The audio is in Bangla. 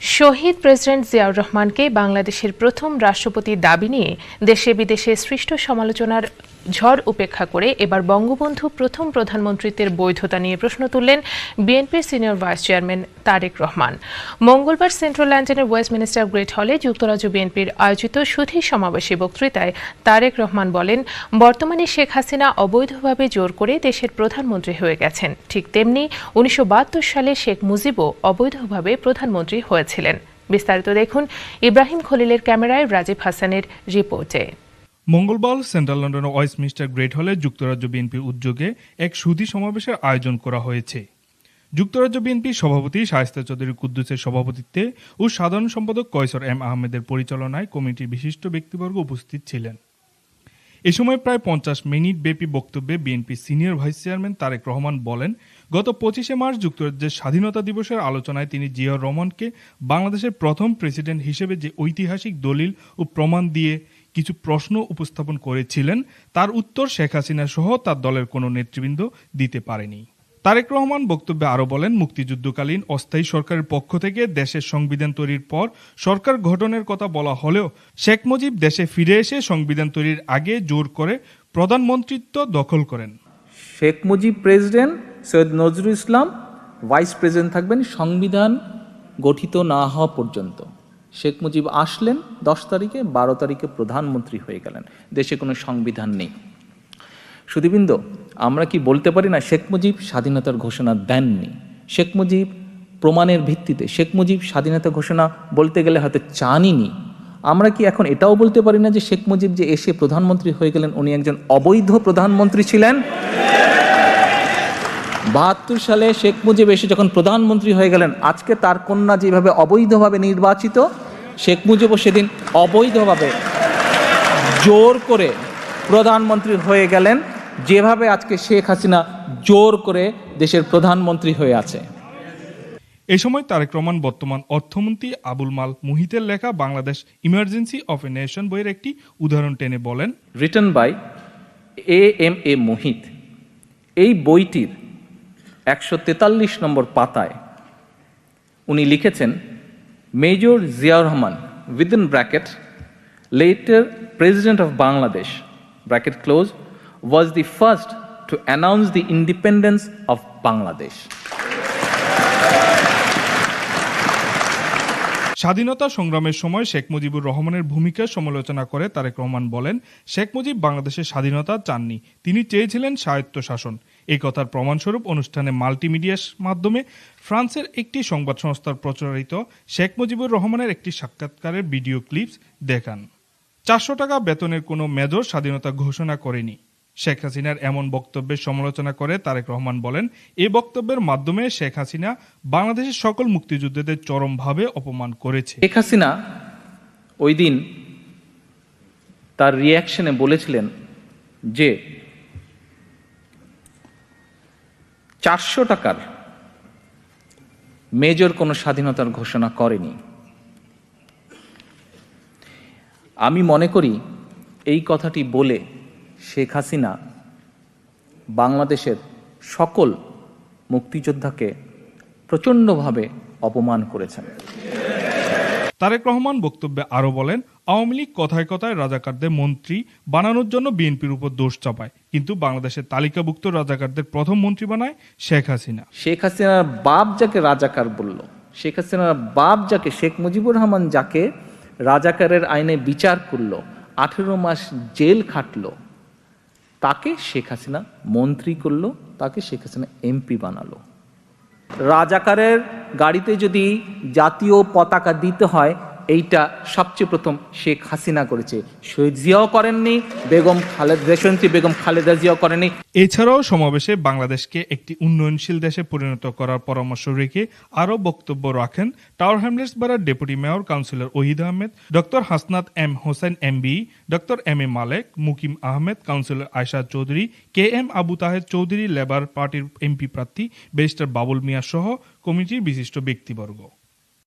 শহীদ প্রেসিডেন্ট জিয়াউর রহমানকে বাংলাদেশের প্রথম রাষ্ট্রপতির দাবি নিয়ে দেশে বিদেশে সৃষ্ট সমালোচনার ঝড় উপেক্ষা করে এবার বঙ্গবন্ধু প্রথম প্রধানমন্ত্রীত্বের বৈধতা নিয়ে প্রশ্ন তুললেন বিএনপির senior vice chairman Tarique Rahman. মঙ্গলবার সেন্ট্রাল লন্ডনের ওয়েস্টমিনিস্টার গ্রেট হলে যুক্তরাজ্য বিএনপির আয়োজিত সুধী সমাবেশে বক্তৃতায় তারেক রহমান বলেন, বর্তমানে শেখ হাসিনা অবৈধভাবে জোর করে দেশের প্রধানমন্ত্রী হয়ে গেছেন। ঠিক তেমনি উনিশশো বাহাত্তর সালে শেখ মুজিবও অবৈধভাবে প্রধানমন্ত্রী হয়েছিলেন। বিস্তারিত দেখুন ইব্রাহিম খলিলের ক্যামেরায় রাজীব হাসানের রিপোর্টে। মঙ্গলবার সেন্ট্রাল লন্ডনের ওয়েস্টমিনিস্টার গ্রেট হলে যুক্তরাজ্য বিএনপির উদ্যোগে এক সুধী সমাবেশের আয়োজন করা হয়েছে। যুক্তরাজ্য বিএনপির সভাপতি শায়স্তা চৌধুরী কুদ্দুসের সভাপতিত্বে ও সাধারণ সম্পাদক কয়সর এম আহমেদের পরিচালনায় কমিটির বিশিষ্ট ব্যক্তিবর্গ উপস্থিত ছিলেন। এ সময় প্রায় পঞ্চাশ মিনিট ব্যাপী বক্তব্যে BNP senior vice chairman Tarique Rahman বলেন, গত পঁচিশে মার্চ যুক্তরাজ্যের স্বাধীনতা দিবসের আলোচনায় তিনি জিয়াউর রহমানকে বাংলাদেশের প্রথম প্রেসিডেন্ট হিসেবে যে ঐতিহাসিক দলিল ও প্রমাণ দিয়ে কিছু প্রশ্ন উপস্থাপন করেছিলেন। তার উত্তর শেখ হাসিনা সহ তার দলের কোনো নেতৃবৃন্দ দিতে পারেনি। তারেক রহমান বক্তব্যে আরও বলেন, মুক্তিযুদ্ধকালীন অস্থায়ী সরকারের পক্ষ থেকে দেশের সংবিধান তৈরির পর সরকার গঠনের কথা বলা হলেও শেখ মুজিব দেশে ফিরে এসে সংবিধান তৈরির আগে জোর করে প্রধানমন্ত্রিত্ব দখল করেন। Sheikh Mujib president Syed Nazrul Islam vice president থাকবেন সংবিধান গঠিত না হওয়া পর্যন্ত। শেখ মুজিব আসলেন, দশ তারিখে, বারো তারিখে প্রধানমন্ত্রী হয়ে গেলেন। দেশে কোনো সংবিধান নেই। সুদীবৃন্দ আমরা কি বলতে পারি না শেখ মুজিব স্বাধীনতার ঘোষণা দেননি? শেখ মুজিব প্রমাণের ভিত্তিতে, শেখ মুজিব স্বাধীনতা ঘোষণা বলতে গেলে হয়তো চানইনি আমরা কি এখন এটাও বলতে পারি না যে শেখ মুজিব যে এসে প্রধানমন্ত্রী হয়ে গেলেন, উনি একজন অবৈধ প্রধানমন্ত্রী ছিলেন? বাহাত্তর সালে শেখ মুজিব এসে যখন প্রধানমন্ত্রী হয়ে গেলেন আজকে তার কন্যা যেভাবে অবৈধভাবে নির্বাচিত শেখ মুজিবও সেদিন অবৈধভাবে জোর করে প্রধানমন্ত্রী হয়ে গেলেন যেভাবে আজকে শেখ হাসিনা জোর করে দেশের প্রধানমন্ত্রী হয়ে আছে। এ সময় তারেক রহমান বর্তমান অর্থমন্ত্রী আবুল মাল মুহিতের লেখা Bangladesh emergency of a nation বইয়ের একটি উদাহরণ টেনে বলেন written by A M A Muhith এই বইটির একশো তেতাল্লিশ নম্বর পাতায় উনি লিখেছেন, major Ziaur Rahman within bracket later president of Bangladesh bracket close was the first to announce the independence of Bangladesh স্বাধীনতা সংগ্রামের সময় শেখ মুজিবুর রহমানের ভূমিকা সমালোচনা করে তারেক রহমান বলেন, শেখ মুজিব বাংলাদেশের স্বাধীনতা চাননি। তিনি চেয়েছিলেন স্বায়ত্ত শাসন। এই কথার প্রমাণস্বরূপ অনুষ্ঠানে মাল্টিমিডিয়ার মাধ্যমে ফ্রান্সের একটি সংবাদ সংস্থার প্রচারিত শেখ মুজিবুর রহমানের একটি সাক্ষাৎকারের ভিডিও ক্লিপস দেখান। চারশো টাকা বেতনের কোনো মেজর স্বাধীনতা ঘোষণা করেনি। শেখ হাসিনার এমন বক্তব্যের সমালোচনা করে তারেক রহমান বলেন, এ বক্তব্যের মাধ্যমে শেখ হাসিনা বাংলাদেশের সকল মুক্তিযোদ্ধাদের চরমভাবে অপমান করেছে। শেখ হাসিনা ওই দিন তার রিয়াকশনে বলেছিলেন যে, চারশো টাকার মেজর কোনো স্বাধীনতার ঘোষণা করেনি। আমি মনে করি এই কথাটি বলে শেখ হাসিনা বাংলাদেশের সকল মুক্তিযোদ্ধাকে প্রচণ্ডভাবে অপমান করেছেন। তারেক রহমান বক্তব্যে আরও বলেন আওয়ামী লীগ কথায় কথায় রাজাকারদের মন্ত্রী বানানোর জন্য বিএনপির উপর দোষ চাপায় কিন্তু বাংলাদেশের তালিকাভুক্ত রাজাকারদের প্রথম মন্ত্রী বানায় শেখ হাসিনা। শেখ হাসিনার বাপ যাকে রাজাকার বলল শেখ হাসিনার বাপ যাকে শেখ মুজিবুর রহমান যাকে রাজাকারের আইনে বিচার করল আঠেরো মাস জেল খাটলো তাকে শেখ হাসিনা মন্ত্রী করল, তাকে শেখ হাসিনা এমপি বানালো। রাজাকারের গাড়িতে যদি জাতীয় পতাকা দিতে হয় এইটা সবচেয়ে প্রথম শেখ হাসিনা করেছে। শহীদ জিয়াও করেননি, বেগম খালেদ দেশন্ত্রী বেগম খালেদা জিয়াও করেনি এছাড়াও সমাবেশে বাংলাদেশকে একটি উন্নয়নশীল দেশে পরিণত করার পরামর্শ রেখে আরও বক্তব্য রাখেন Tower Hamlets borough deputy mayor councillor Ohid Ahmed, doctor Hasnat M Hossain MB, doctor M A Malek, Mukim Ahmed, councillor Ayesha Chowdhury, K M Abu Tahed Chowdhury, Labour পার্টির এমপি প্রার্থী, ব্যারিস্টার বাবুল মিয়া সহ কমিটির বিশিষ্ট ব্যক্তিবর্গ।